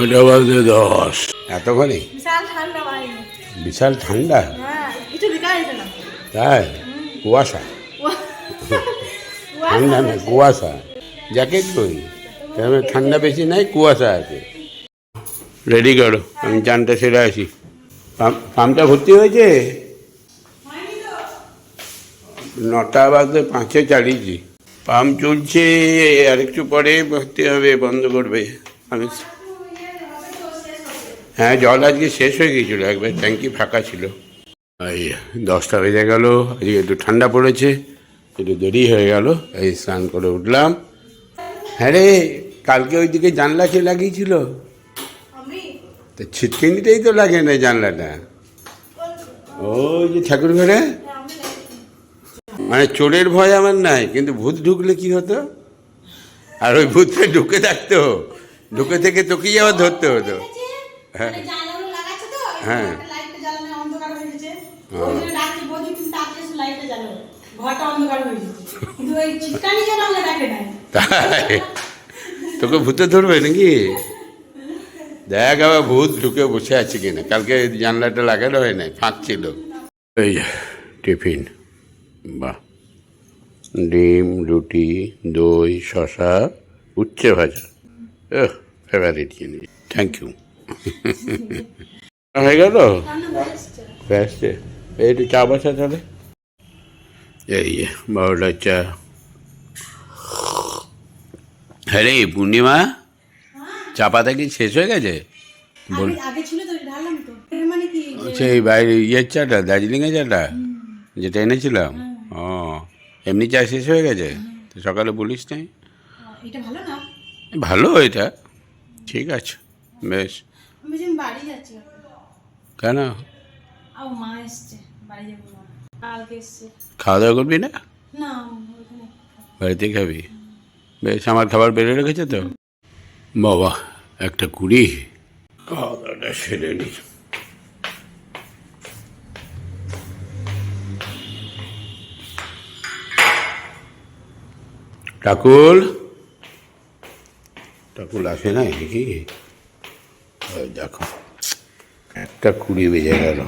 ওটা বাজে দশ। এতক্ষণে বিশাল ঠান্ডা বিশাল ঠান্ডা? হ্যাঁ তাই? কুয়াশা? ঠান্ডা না কুয়াশা। জ্যাকেট কই? তাহলে ঠান্ডা বেশি নাই কুয়াশা আছে। রেডি করো আমি চানটা সেরে আসি। পাম্প পাম্পটা ভর্তি হয়েছে? নটা বাজে পাঁচে চালিয়েছি। পাম্প চলছে আর একটু পরে ভর্তি হবে বন্ধ করবে। আমি হ্যাঁ জল আজকে শেষ হয়ে গিয়েছিল একবার ট্যাঙ্কি ফাঁকা ছিল। এই দশটা বেজে গেল আজকে একটু ঠান্ডা পড়েছে একটু দেরি হয়ে গেল এই স্নান করে উঠলাম। হ্যাঁ রে কালকে ওইদিকে জানলা কে লাগিয়েছিল? তো ছিটকিনিতেই তো লাগে না জানলাটা। ওই যে ঠাকুর ঘরে? মানে চোরের ভয় আমার নাই কিন্তু ভূত ঢুকলে কি হতো? আর ওই ভূতকে ঢুকে থাকতো ঢুকে থেকে তোকেই আবার ধরতে হতো। হ্যাঁ। মানে হ্যাঁ। হয়ে তাই? তোকে ভূতে ধরবে নাকি? দেখ আবার ভূত ঢুকে বসে আছে কিনা। কালকে জানলাটা লাগানো হয় নাই ফাঁক ছিল। এই টিফিন। বাহ। ডিম রুটি দই শশা উচ্ছে ভাজা। ফেভারিট জিনিস। থ্যাংক ইউ হয়ে গেল? ব্যস্তে এই একটু চা বসা তাহলে? এই যে, বারোটার চা। হ্যাঁ রে পূর্ণিমা চা পাতা কি শেষ হয়ে গেছে? বল। আগে- আগে ছিল তো ঢাললাম তো। এর মানে সেই বাইরে ইয়ের চাটা দার্জিলিংয়ের চাটা যেটা এনেছিলাম। ও এমনি চা শেষ হয়ে গেছে? তো সকালে বলিস নাই? না? ভালো এটা। ঠিক আছে। বেশ। আমি বাড়ি যাচ্ছি কেন? আর মা এসছে বাড়ি যাব কালকে এসছে। খাওয়া দাওয়া করবি না? না বাড়িতে খাবি। বেশ আমার খাবার বেড়ে রেখেছে তো? বাবা একটা কুড়ি। খাওয়া দাওয়াটা সেরে নি। টাকুল টাকুল আসে না দেখি দেখো। একটা কুড়ি বেজে গেল।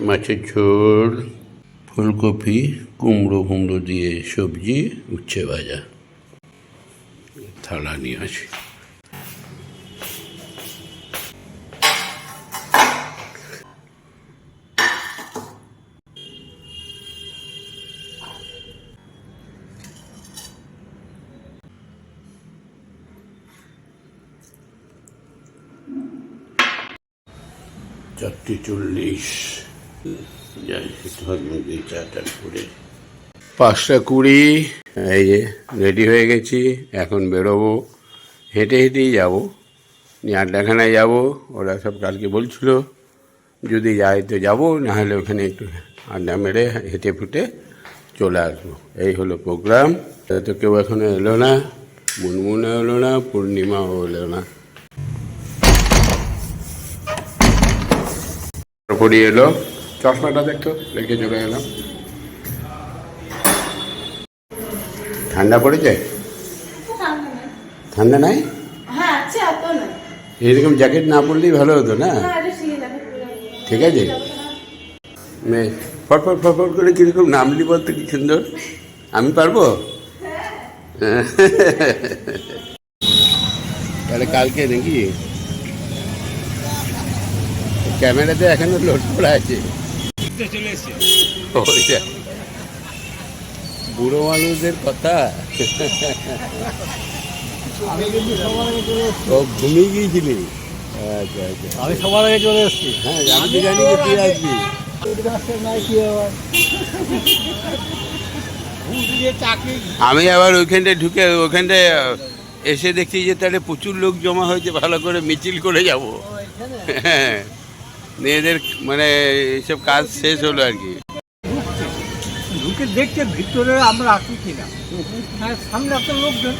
মাছের ঝোল, ফুলকপি, কুমড়ো কুমড়ো দিয়ে সবজি, উচ্ছে ভাজা। থালা নিয়ে আসি। চারটে চল্লিশ। চাটা করে। পাঁচটা কুড়ি, এই যে রেডি হয়ে গেছি, এখন বেরোবো। হেঁটে হেঁটেই যাব। নিয়ে আড্ডাখানায় যাব, ওরা সব কালকে বলছিল, যদি যাই তো যাব, নাহলে ওখানে একটু আড্ডা মেরে হেঁটে ফুটে চলে আসব। এই হলো প্রোগ্রাম তো কেউ এখনও এলো না মুনমুনা এলো না, পূর্ণিমাও এলো না। পড়ি এলো। চশমাটা দেখতো রেখে চলে গেলাম। ঠান্ডা পড়েছে? ঠান্ডা নাই? হ্যাঁ এরকম জ্যাকেট না পরলেই ভালো হতো না? ঠিক আছে? মেয়ে ফটফট ফটফট করে কীরকম নামলি বলতো কি সুন্দর? আমি পারব? তাহলে কালকে নাকি? ক্যামেরাতে এখনও লোড করা আছে। বুড়ো মানুষদের কথা। ও ঘুমিয়ে গিয়েছিলি? আচ্ছা আচ্ছা। আমি সবার আগে চলে এসেছি। হ্যাঁ আমি তো জানি তুই আসবি। আবার ঘুষ আমি আবার ওইখানটায় ঢুকে ওইখানটায় এসে দেখছি যে তাহলে প্রচুর লোক জমা হয়েছে ভালো করে মিছিল করে যাব। হ্যাঁ। মেয়েদের মানে এইসব কাজ শেষ হলো আর কি। ঢুকে দেখছে ভিতরে আমরা আছি কিনা। হ্যাঁ সামনে একটা লোকজন।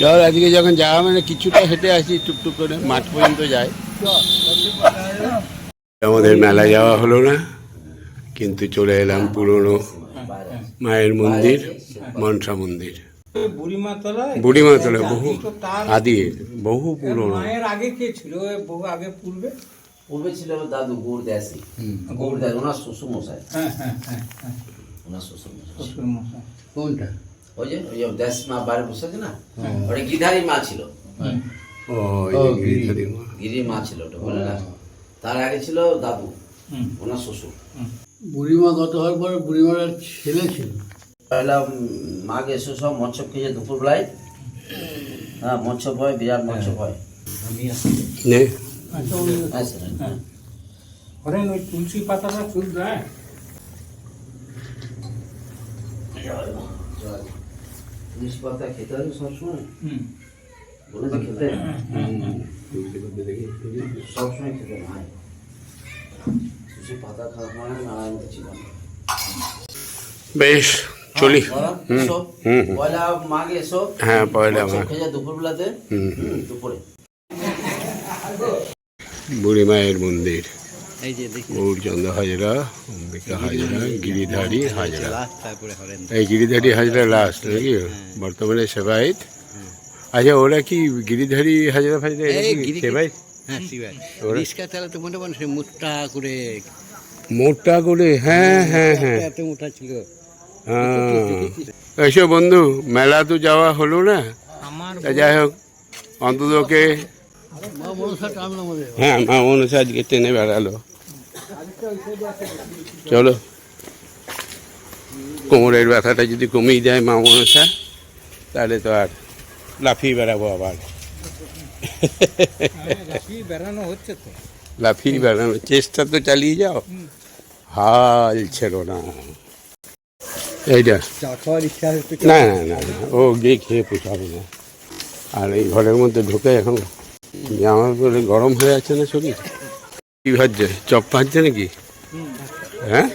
চল আজকে যখন যাওয়া মানে কিছুটা হেঁটে আসি টুকটুক করে মাঠ পর্যন্ত যাই। আমাদের মেলা যাওয়া হলো না কিন্তু চলে এলাম পুরনো মায়ের মন্দির মনসা মন্দির। ওই বুড়িমা তলায় বুড়িমা তলা বহু আদি বহু পুরনো। মায়ের আগে কে ছিল বহু আগে পূর্বে? পূর্বে ছিল আমার দাদু গৌড় দেশি। গৌড় দেশ ওনার শ্বশুর মশাই হ্যাঁ হ্যাঁ হ্যাঁ হ্যাঁ। ওনার শ্বশুর মশাই কোনটা? ওই যে ওই যে দেশ মা বাইরে বসে আছে না ওটা গিধারি মা ছিল। গিরি। মা। ছিল ওটা বলে না। তার আগে ছিল দাদু হুম। ওনার শ্বশুর। বুড়িমা গত হওয়ার পরে বুড়িমার ছেলে ছিল? পয়লা উম, এসে সব মৎস্য খেয়ে দুপুরবেলায়। হ্যাঁ মৎস্য ভয় বিরাট মৎস্য ভয় নে। হরেন ওই তুলসী পাতাটা চুল দেয় তুলসী পাতা খেতে হবে সবসময় হুম বলে যে খেতে সবসময় খেতে হয় তুলসী পাতা খাওয়া মানে নারায়ণ ছিল বেশ চলি এসো হুম। পয়লা মাঘে এসো হ্যাঁ পয়লা মাঘ দুপুরবেলাতে হুম। হুম, দুপুরে বুড়ি মায়ের মন্দির গৌরচন্দ্র হাজরা অম্বিকা হাজরা গিরিধারী হাজরা। এই গিরিধারী হাজরা লাস্ট নাকি? বর্তমানে সেবায়ত। আচ্ছা ওরা কি গিরিধারী হাজরা ফাজরা সেবায়ত? হ্যাঁ মোটা করে মোটা করে হ্যাঁ হ্যাঁ হ্যাঁ এত মোটা ছিল। হ্যাঁ। এসো বন্ধু মেলা তো যাওয়া হলো না। তা যাই হোক অন্ততকে হ্যাঁ মা মনসা আজকে টেনে বেড়ালো। চলো। কোমরের ব্যথাটা যদি কমিয়ে যায় মা মনসা তাহলে তো আর লাফিয়ে বেড়াবো আবার। বেড়ানো হচ্ছে তো লাফিয়ে বেড়ানো চেষ্টা তো চালিয়ে যাও। হাল ছেড়ো না। এইটা না না না, ও গিয়ে খেয়ে পোষাবে না। আর এই ঘরের মধ্যে ঢুকে এখন জামা পরে গরম হয়ে আছে না শরীর? কি ভাজছে চপ ভাজছে নাকি? হ্যাঁ?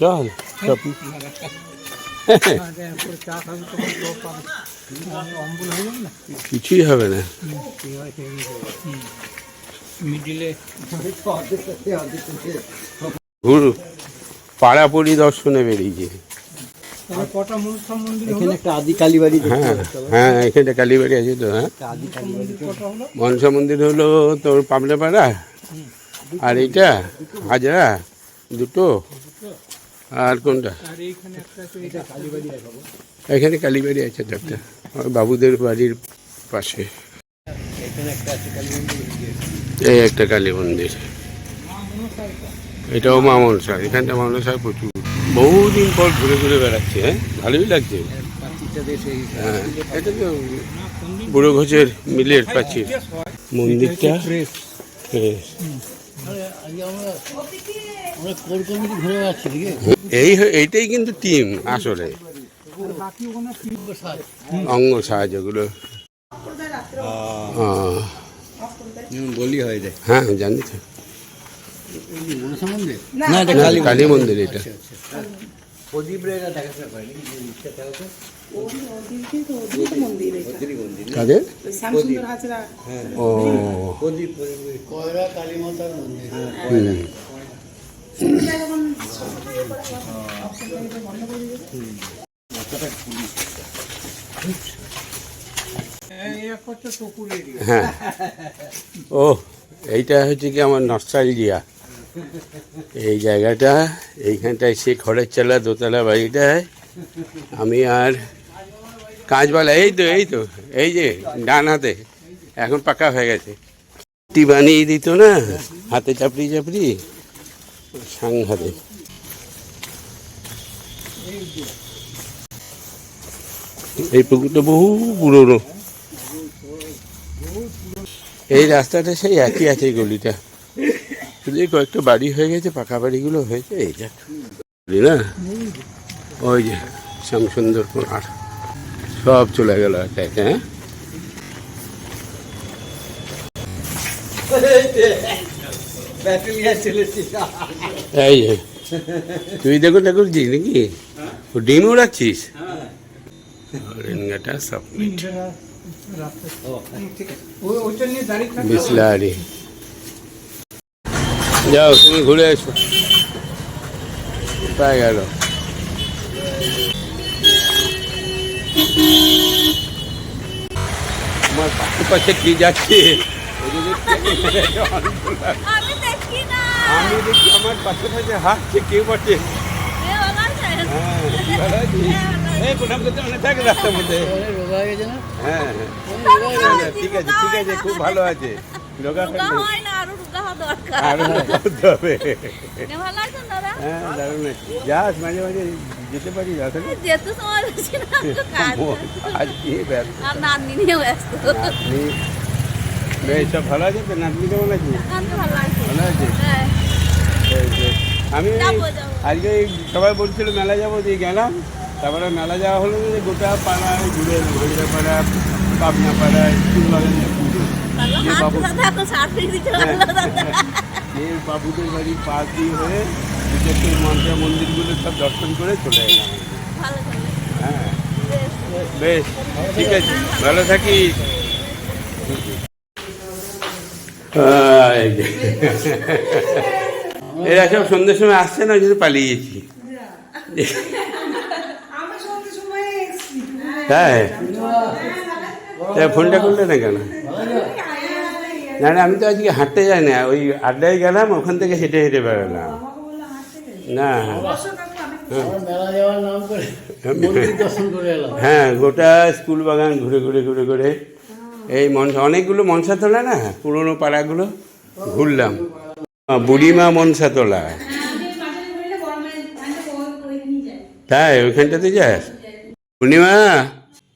চল, চপ। কিছুই হবে না। মিডিলে ঘুর পাড়া পরিদর্শনে বেরিয়েছে। এখানে হ্যাঁ হ্যাঁ এখানটা কালীবাড়ি আছে তো হ্যাঁ। মনসা মন্দির হলো? তোর পামড়াপাড়া আর এইটা হাজরা দুটো আর কোনটা? এখানে কালীবাড়ি আছে ওই বাবুদের বাড়ির পাশে। এই একটা। কালী মন্দির এটাও মা মনসা এখানটা মনসা প্রচুর। বহুদিন পর ঘুরে ঘুরে বেড়াচ্ছে হ্যাঁ? ভালোই লাগছে। হ্যাঁ। এটা তো বুড়ো ঘোষের মিলের প্রাচীর মন্দিরটা এই এইটাই কিন্তু টিম আসলে। অঙ্গ সাহায্যগুলো বলি হয়ে যায় হ্যাঁ জানি তো। না এটা কালী মন্দির। এটা। কাদের? ও। হ্যাঁ। ও এইটা হচ্ছে কি আমার নস্টালজিয়া এই জায়গাটা, এইখানটায় সে খড়ের চালা, দোতলা বাড়িটায় আমি আর কাঁচবালা, এই তো এই তো, এই যে, ডান হাতে, এখন পাকা হয়ে গেছে। টি বানিয়ে দিত না, হাতে চাপড়ি চাপড়ি সাংঘাতে এই পুকুরটা বহু পুরনো। এই রাস্তাটা সেই একই আছে গলিটা। শুধু এই কয়েকটা বাড়ি হয়ে গেছে পাকা বাড়িগুলো হয়েছে এইটা বুঝলি না? ওই যে শ্যামসুন্দর কোনার সব চলে গেল একা একা হ্যাঁ? এই তুই দেখো দেখো জি নাকি? ও ডিম উড়াচ্ছিস রেনগাটা সাবমিট বিসলারি। যাও তুমি ঘুরে এসো কোথায় গেল? আমার পাশে পাশে কি যাচ্ছে? আমি দেখি আমার পাশে পাশে হাঁটছে কেউ? হ্যাঁ প্রণাম করতে মনে হয়ে হ্যাঁ হ্যাঁ ঠিক আছে ঠিক আছে খুব ভালো আছে। রোগা দরকার আরও করতে হবে এ ভালো আছেন দাদা হ্যাঁ দারুণ আছে। যাস মাঝে মাঝে যেতে পারি আসলে যেতে সময় বেশি না তো কাজ আজ কি ব্যস্ত আর নাতনি নিয়ে ব্যস্ত নাতনি বেশ সব ভালো আছে তো নাতনি কেমন আছে আমি ভালো আছি ভালো আছে হ্যাঁ বেশ, বেশ। আমি এই যাব, যাব। আজকে এই সবাই বলছিল মেলা যাব দিয়ে গেলাম তারপরে মেলা যাওয়া হলো যে গোটা পাড়ায় ঘুরে ভাঙিরা পাড়া পাবনা পাড়া যে বাবু বাবুদের বাড়ি পাশ দিয়ে হয়ে বিশেষ মন্দির মন্দিরগুলো সব দর্শন করে চলে এলাম। হ্যাঁ। বেশ। ঠিক আছে। ভালো থাকিস এই যে। এরা সব সন্ধ্যের সময় আসছে না ওই জন্য পালিয়ে গেছি। তাই ফোনটা করলে না কেন? না না, আমি তো আজকে হাঁটতে যাই না, ওই আড্ডায় গেলাম, ওখান থেকে হেঁটে হেঁটে বেড়ালাম না। হ্যাঁ গোটা স্কুল বাগান ঘুরে ঘুরে ঘুরে ঘুরে। এই মনসা, অনেকগুলো মনসা তোলা না, পুরোনো পাড়াগুলো ঘুরলাম। বুড়িমা মনসা তোলা তাই, ওইখানটাতে যাস? পূর্ণিমা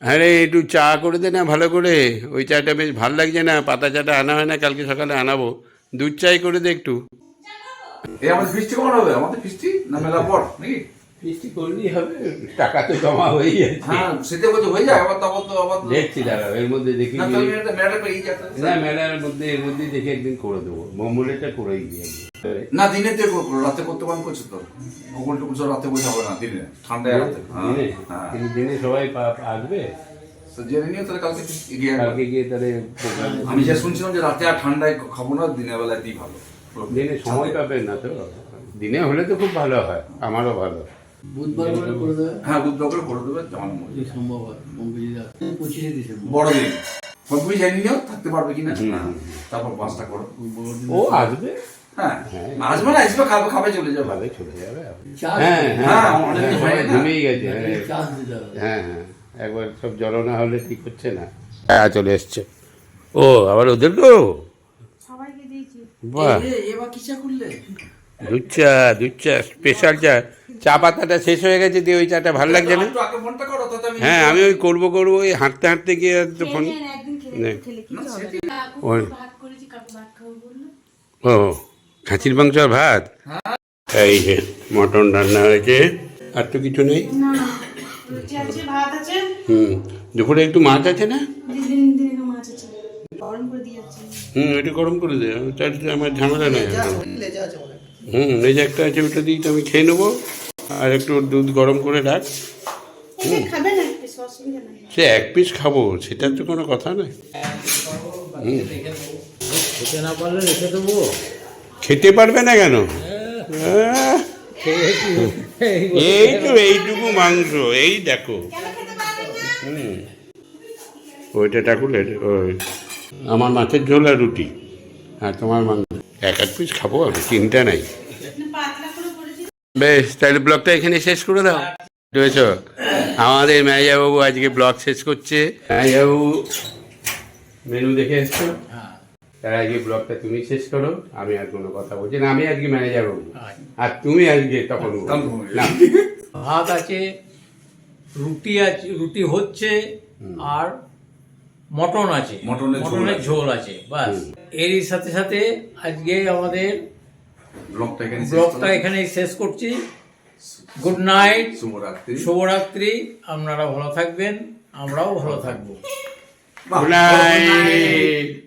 আরে, একটু চা করে দে না, ভালো করে। ওই চাটা বেশ ভালো লাগছে না, পাতা চাটা আনা হয় না, কালকে সকালে আনাবো। দুধ চাই করে দে একটু। আমাদের হবে? আমাদের না মেলা পর, নাকি? বৃষ্টি করলেই হবে টাকা তো জমা হয়ে যাচ্ছে। হ্যাঁ বলতে হয়ে যায় আবার তখন তো আবার দেখছি দাঁড়াও এর মধ্যে দেখি না মেলার মধ্যে এর মধ্যে দেখে একদিন করে দেবো। মমুলেটা করেই দিয়ে না দিনে তো রাতে করতে পারেন করছে তো। ওগুল সব রাতে বসে হবে না দিনে। ঠান্ডায় রাতে। হ্যাঁ দিনে হ্যাঁ। দিনে সবাই আসবে? জেনে নিও তাহলে কালকে কালকে গিয়ে তাহলে আমি যা শুনছিলাম যে রাতে আর ঠান্ডায় খাব না দিনের বেলাতেই ভালো। দিনে সময় পাবে না তো? দিনে হলে তো খুব ভালো হয় আমারও ভালো। বুধবার করে করে দেবে? হ্যাঁ বুধবার করে করে দেবে জামানো সম্ভব হয়। পঁচিশে ডিসেম্বর। বড় দিন তুমি নিও থাকতে পারবে কিনা? হ্যাঁ। তারপর বাসটা করো। ও আসবে? হ্যাঁ। আসবে না আসবে খাবে খাবে চলে যাবে। চলে যাবে হ্যাঁ হ্যাঁ, অনেক দিন সবাই না। ঘুমিয়ে গেছে হ্যাঁ। চাষ দিতে হবে। হ্যাঁ একবার সব জড়ো না হলে ঠিক হচ্ছে না। হ্যাঁ চলে এসছে। ও আবার ওদেরকেও দিয়েছি। বাহ। এবার কি চা দুধ চা দুধ চা স্পেশাল চা। চা পাতাটা শেষ হয়ে গেছে দিয়ে ওই চাটা ভালো লাগছে না? হ্যাঁ আমি ওই করব করব ওই হাঁটতে হাঁটতে গিয়ে ফোন না ওই ও খাঁচির মাংস আর ভাত? এই যে মটন রান্না হয়েছে। আর তো কিছু নেই? না রুটি আছে ভাত আছে। হুম দুপুরে একটু মাছ আছে না? দিন দিন মাছ আছে। গরম করে দিয়ে যাচ্ছে। হুম ওইটা গরম করে দে চারটে আমার ঝামেলা নেই। হুম এই যে একটা আছে ওটা দিয়ে তো আমি খেয়ে নেব। আর একটু দুধ গরম করে রাখ। সে এক পিস খাব সেটার তো কোনো কথা নয় খেতে না পারলে রেখে দেবো। খেতে পারবে না কেন? আহ, এই তো এইটুকু মাংস এই দেখো। ওইটা ঠাকুরের ওই আমার মাছের ঝোল আর রুটি। আর তোমার মাংস। এক এক পিস খাব আমি চিন্তা নাই। বেশ তাহলে ব্লগটা এখানে শেষ করে দাও। বুঝেছ আমাদের ম্যানেজারবাবু আজকে ব্লগ শেষ করছে। ম্যানেজারবাবু মেনু দেখে এসছো? তার আজকে ব্লগটা তুমি শেষ করো আমি আর কোনো কথা বলছি না। আমি আজকে ম্যানেজার বাবু আর তুমি আজকে তখন ভাত আছে রুটি আছে রুটি হচ্ছে আর মটন আছে। মটনের ঝোল আছে। ঝোল আছে বাস। এরই সাথে সাথে আজকে আমাদের ব্লগটা এখানে শেষ করছি। গুড নাইট শুভরাত্রি। শুভরাত্রি। আপনারা ভালো থাকবেন। আমরাও ভালো থাকব। Good night